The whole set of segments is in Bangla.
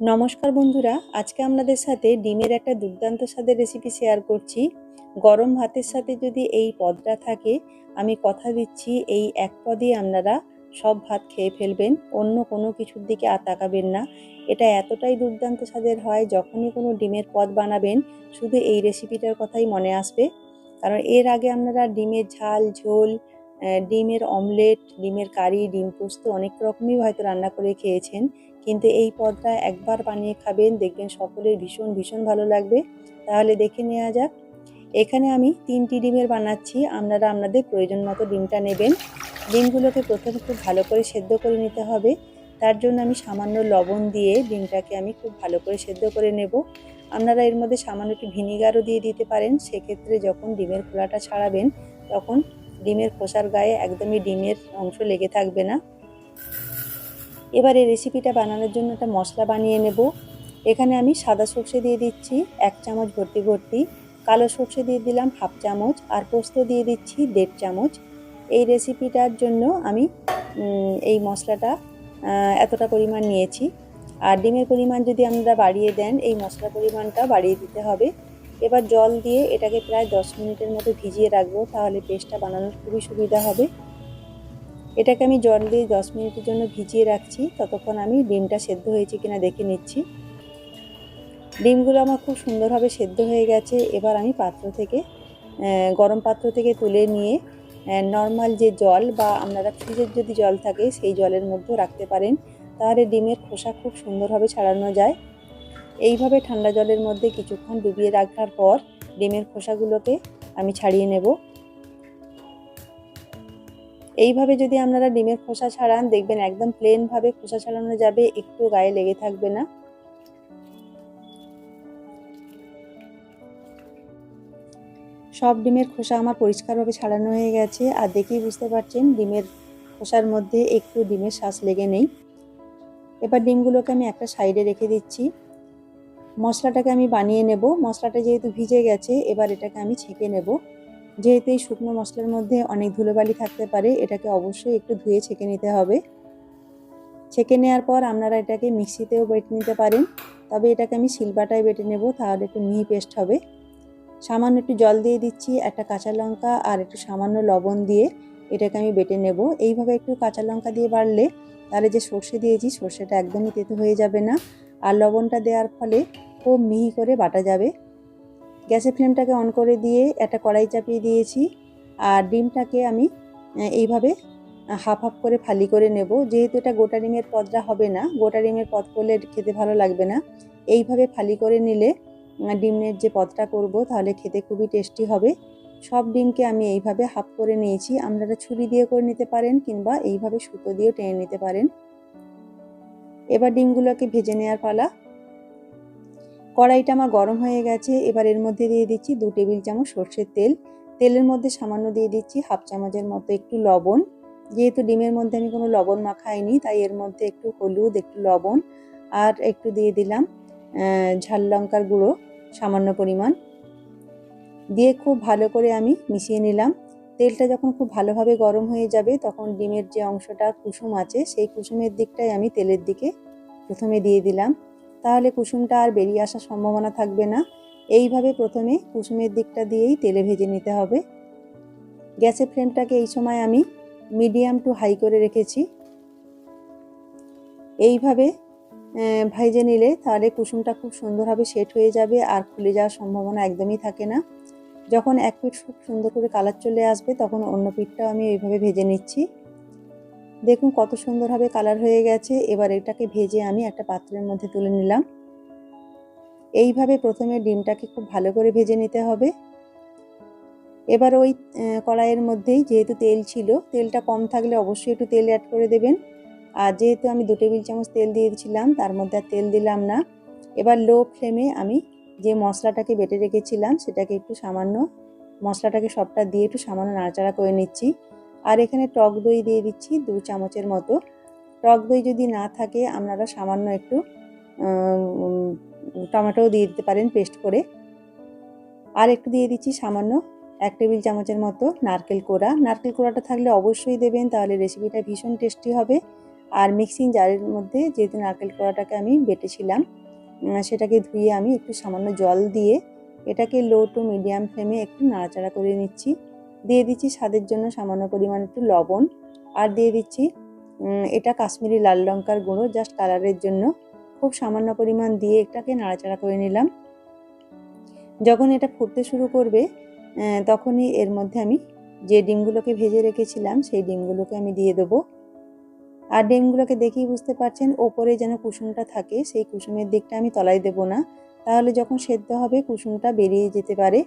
নমস্কার বন্ধুরা, আজকে আপনাদের সাথে ডিমের একটা দুর্দান্ত স্বাদের রেসিপি শেয়ার করছি। গরম ভাতের সাথে যদি এই পদটা থাকে, আমি কথা দিচ্ছি, এই এক পদই আপনারা সব ভাত খেয়ে ফেলবেন, অন্য কোনো কিছুর দিকে আর তাকাবেন না। এটা এতটাই দুর্দান্ত স্বাদের হয়, যখনই কোনো ডিমের পদ বানাবেন, শুধু এই রেসিপিটার কথাই মনে আসবে। কারণ এর আগে আপনারা ডিমের ঝাল, ঝোল ডিমের অমলেট ডিমের কারি, ডিম পোস্ত অনেক রকমই হয়তো রান্না করে খেয়েছেন। কিন্তু এই পদটা একবার বানিয়ে খাবেন, দেখবেন সকলের ভীষণ ভীষণ ভালো লাগবে। তাহলে দেখে নেওয়া যাক। এখানে আমি তিনটি ডিমের বানাচ্ছি। আপনারা আপনাদের প্রয়োজন মতো ডিমটা নেবেন। ডিমগুলোকে প্রথমে খুব ভালো করে সেদ্ধ করে নিতে হবে। তার জন্য আমি সামান্য লবণ দিয়ে ডিমটাকে আমি খুব ভালো করে সেদ্ধ করে নেব। আপনারা এর মধ্যে সামান্য একটু ভিনিগারও দিয়ে দিতে পারেন। সেক্ষেত্রে যখন ডিমের খোলাটা ছাড়াবেন, তখন ডিমের খোসার গায়ে একদমই ডিমের অংশ লেগে থাকবে না। এবার রেসিপিটা বানানোর জন্য একটা মশলা বানিয়ে নেব। এখানে আমি সাদা সর্ষে দিয়ে দিচ্ছি এক চামচ ভর্তি ভর্তি, কালো সর্ষে দিয়ে দিলাম হাফ চামচ, আর পোস্ত দিয়ে দিচ্ছি দেড় চামচ। এই রেসিপিটার জন্য আমি এই মশলাটা এতটা পরিমাণ নিয়েছি। আর ডিমের পরিমাণ যদি আপনারা বাড়িয়ে দেন, এই মশলার পরিমাণটা বাড়িয়ে দিতে হবে। এবার জল দিয়ে এটাকে প্রায় দশ মিনিটের মতো ভিজিয়ে রাখব, তাহলে পেস্টটা বানানোর খুবই সুবিধা হবে। এটাকে আমি জল দিয়ে দশ মিনিটের জন্য ভিজিয়ে রাখছি। ততক্ষণ আমি ডিমটা সেদ্ধ হয়েছে কিনা দেখে নিচ্ছি। ডিমগুলো আমার খুব সুন্দরভাবে সেদ্ধ হয়ে গেছে। এবার আমি পাত্র থেকে গরম পাত্র থেকে তুলে নিয়ে নর্মাল যে জল বা আপনারা ফ্রিজের যদি জল থাকে, সেই জলের মধ্যেও রাখতে পারেন। তাহলে ডিমের খোসা খুব সুন্দরভাবে ছাড়ানো যায়। এইভাবে ঠান্ডা জলের মধ্যে কিছুক্ষণ ডুবিয়ে রাখার পর ডিমের খোসাগুলোকে আমি ছাড়িয়ে নেব। এইভাবে যদি আপনারা ডিমের খোসা ছাড়ান, দেখবেন একদম প্লেনভাবে খোসা ছাড়ানো যাবে, একটু গায়ে লেগে থাকবে না। সব ডিমের খোসা আমার পরিষ্কারভাবে ছাড়ানো হয়ে গেছে। আর দেখেই বুঝতে পারছেন, ডিমের খোসার মধ্যে একটু ডিমের শ্বাস লেগে নেই। এবার ডিমগুলোকে আমি একটা সাইডে রেখে দিচ্ছি। মশলাটাকে আমি বানিয়ে নেব। মশলাটা যেহেতু ভিজে গেছে, এবার এটাকে আমি ছেঁকে নেব। যেহেতু এই শুকনো মশলার মধ্যে অনেক ধুলোবালি থাকতে পারে, এটাকে অবশ্যই একটু ধুয়ে ছেঁকে নিতে হবে। ছেঁকে নেওয়ার পর আপনারা এটাকে মিক্সিতেও বেটে নিতে পারেন। তবে এটাকে আমি শিলবাটায় বেটে নেব, তাহলে একটু মিহি পেস্ট হবে। সামান্য একটু জল দিয়ে দিচ্ছি, একটা কাঁচা লঙ্কা আর একটু সামান্য লবণ দিয়ে এটাকে আমি বেটে নেব। এইভাবে একটু কাঁচা লঙ্কা দিয়ে বাড়লে, তাহলে যে সর্ষে দিয়েছি, সর্ষেটা একদমই তেতো হয়ে যাবে না। আর লবণটা দেওয়ার ফলে খুব মিহি করে বাটা যাবে। গ্যাসের ফ্লেমটাকে অন করে দিয়ে একটা কড়াই চাপিয়ে দিয়েছি আর ডিমটাকে আমি এইভাবে হাফ হাফ করে ফালি করে নেব। যেহেতু এটা গোটা ডিমের পদটা হবে না গোটা ডিমের পদ করলে খেতে ভালো লাগবে না। এইভাবে ফালি করে নিলে ডিমের যে পদটা করব তাহলে খেতে খুবই টেস্টি হবে। সব ডিমকে আমি এইভাবে হাফ করে নিয়েছি। আপনারা ছুরি দিয়ে করে নিতে পারেন কিংবা এইভাবে সুতো দিয়েও টেনে নিতে পারেন। এবার ডিমগুলোকে ভেজে নেওয়ার পালা। কড়াইটা আমার গরম হয়ে গেছে, এবার এর মধ্যে দিয়ে দিচ্ছি দু টেবিল চামচ সর্ষের তেল। তেলের মধ্যে সামান্য দিয়ে দিচ্ছি হাফ চামচের মতো একটু লবণ। যেহেতু ডিমের মধ্যে আমি কোনো লবণ মাখাইনি, তাই এর মধ্যে একটু হলুদ, একটু লবণ, আর একটু দিয়ে দিলাম ঝাল লঙ্কার গুঁড়ো সামান্য পরিমাণ। দিয়ে খুব ভালো করে আমি মিশিয়ে নিলাম। তেলটা যখন খুব ভালোভাবে গরম হয়ে যাবে, তখন ডিমের যে অংশটা কুসুম আছে, সেই কুসুমের দিকটাই আমি তেলের দিকে প্রথমে দিয়ে দিলাম। তাহলে কুসুমটা আর বেরিয়ে আসার সম্ভাবনা থাকবে না। এইভাবে প্রথমে কুসুমের দিকটা দিয়েই তেলে ভেজে নিতে হবে। গ্যাসের ফ্লেমটাকে এই সময় আমি মিডিয়াম টু হাই করে রেখেছি। এইভাবে ভেজে নিলে তাহলে কুসুমটা খুব সুন্দরভাবে সেট হয়ে যাবে আর খুলে যাওয়ার সম্ভাবনা একদমই থাকে না। যখন এক পিঠ খুব সুন্দর করে কালার চলে আসবে, তখন অন্য পিঠটাও আমি এইভাবে ভেজে নিচ্ছি। দেখুন কত সুন্দরভাবে কালার হয়ে গেছে। এবার এটাকে ভেজে আমি একটা পাত্রের মধ্যে তুলে নিলাম। এইভাবে প্রথমে ডিমটাকে খুব ভালো করে ভেজে নিতে হবে। এবার ওই কড়াইয়ের মধ্যেই যেহেতু তেল ছিল, তেলটা কম থাকলে অবশ্যই একটু তেল অ্যাড করে দেবেন। আর যেহেতু আমি দু টেবিল চামচ তেল দিয়েছিলাম, তার মধ্যে আর তেল দিলাম না। এবার লো ফ্লেমে আমি যে মশলাটাকে বেটে রেখেছিলাম, সেটাকে একটু সামান্য মশলাটাকে সবটা দিয়ে একটু সামান্য নাড়াচাড়া করে নিচ্ছি। আর এখানে টক দই দিয়ে দিচ্ছি দু চামচের মতো। টক দই যদি না থাকে, আপনারা সামান্য একটু টমেটোও দিয়ে দিতে পারেন পেস্ট করে। আর একটু দিয়ে দিচ্ছি সামান্য এক টেবিল চামচের মতো নারকেল কোড়া। নারকেল কোড়াটা থাকলে অবশ্যই দেবেন, তাহলে রেসিপিটা ভীষণ টেস্টি হবে। আর মিক্সিং জারের মধ্যে যেহেতু নারকেল কোড়াটাকে আমি বেটেছিলাম সেটাকে ধুয়ে আমি একটু সামান্য জল দিয়ে এটাকে লো টু মিডিয়াম ফ্লেমে একটু নাড়াচাড়া করে নিচ্ছি। দিয়ে দিচ্ছি স্বাদের জন্য সামান্য পরিমাণ একটু লবণ আর দিয়ে দিচ্ছি এটা কাশ্মীরি লাল লঙ্কার গুঁড়ো জাস্ট কালারের জন্য। খুব সামান্য পরিমাণ দিয়ে এটাকে নাড়াচাড়া করে নিলাম। যখন এটা ফুটতে শুরু করবে তখনই এর মধ্যে আমি যে ডিমগুলোকে ভেজে রেখেছিলাম, সেই ডিমগুলোকে আমি দিয়ে দেবো। আর ডিমগুলোকে দেখেই বুঝতে পারছেন, ওপরে যেন কুসুমটা থাকে, সেই কুসুমের দিকটা আমি তলায় দেব না। তাহলে যখন সেদ্ধ হবে, কুসুমটা বেরিয়ে যেতে পারে।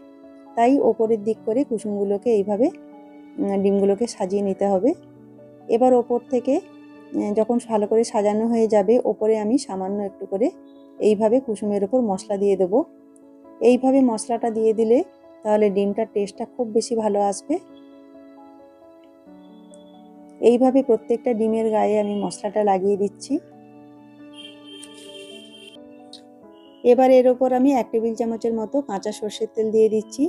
তাই ওপরের দিক করে কুসুমগুলোকে এইভাবে ডিমগুলোকে সাজিয়ে নিতে হবে। এবার ওপর থেকে যখন ভালো করে সাজানো হয়ে যাবে, ওপরে আমি সামান্য একটু করে এইভাবে কুসুমের ওপর মশলা দিয়ে দেবো। এইভাবে মশলাটা দিয়ে দিলে তাহলে ডিমটার টেস্টটা খুব বেশি ভালো আসবে। এইভাবে প্রত্যেকটা ডিমের গায়ে আমি মশলাটা লাগিয়ে দিচ্ছি। এবার এর ওপর আমি এক টেবিল চামচের মতো কাঁচা সর্ষের তেল দিয়ে দিচ্ছি।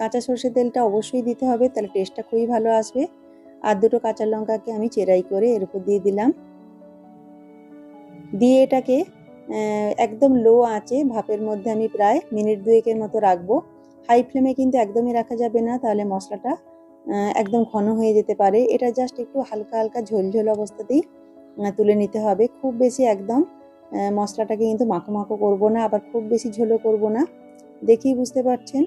কাঁচা সর্ষের তেলটা অবশ্যই দিতে হবে, তাহলে টেস্টটা খুবই ভালো আসবে। আর দুটো কাঁচা লঙ্কাকে আমি চেরাই করে এর উপর দিয়ে দিলাম। দিয়ে এটাকে একদম লো আঁচে ভাপের মধ্যে আমি প্রায় মিনিট দুয়েকের মতো রাখব। হাই ফ্লেমে কিন্তু একদমই রাখা যাবে না, তাহলে মশলাটা একদম ঘন হয়ে যেতে পারে। এটা জাস্ট একটু হালকা হালকা ঝোলঝোল অবস্থাতেই তুলে নিতে হবে। খুব বেশি একদম মশলাটাকে কিন্তু মাখো মাখো করব না, আবার খুব বেশি ঝোলও করব না। দেখেই বুঝতে পারছেন?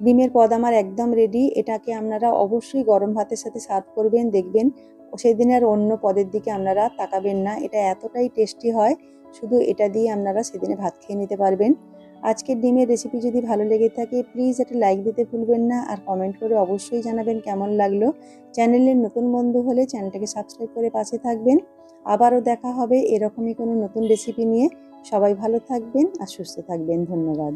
ডিমের পদ আমার একদম রেডি এটাকে আপনারা অবশ্যই গরম ভাতের সাথে সার্ভ করবেন, দেখবেন সেদিন আর অন্য পদের দিকে আপনারা তাকাবেন না, এটা এতটাই টেস্টি হয়, শুধু এটা দিয়ে আপনারা সেদিনে ভাত খেয়ে নিতে পারবেন। আজকের ডিমের রেসিপি যদি ভালো লেগে থাকে প্লিজ একটা লাইক দিতে ভুলবেন না, আর কমেন্ট করে অবশ্যই জানাবেন কেমন লাগল। চ্যানেলের নতুন বন্ধু হলে চ্যানেলটাকে সাবস্ক্রাইব করে পাশে থাকবেন। আবারও দেখা হবে এরকমই কোনো নতুন রেসিপি নিয়ে। সবাই ভালো থাকবেন আর সুস্থ থাকবেন। ধন্যবাদ।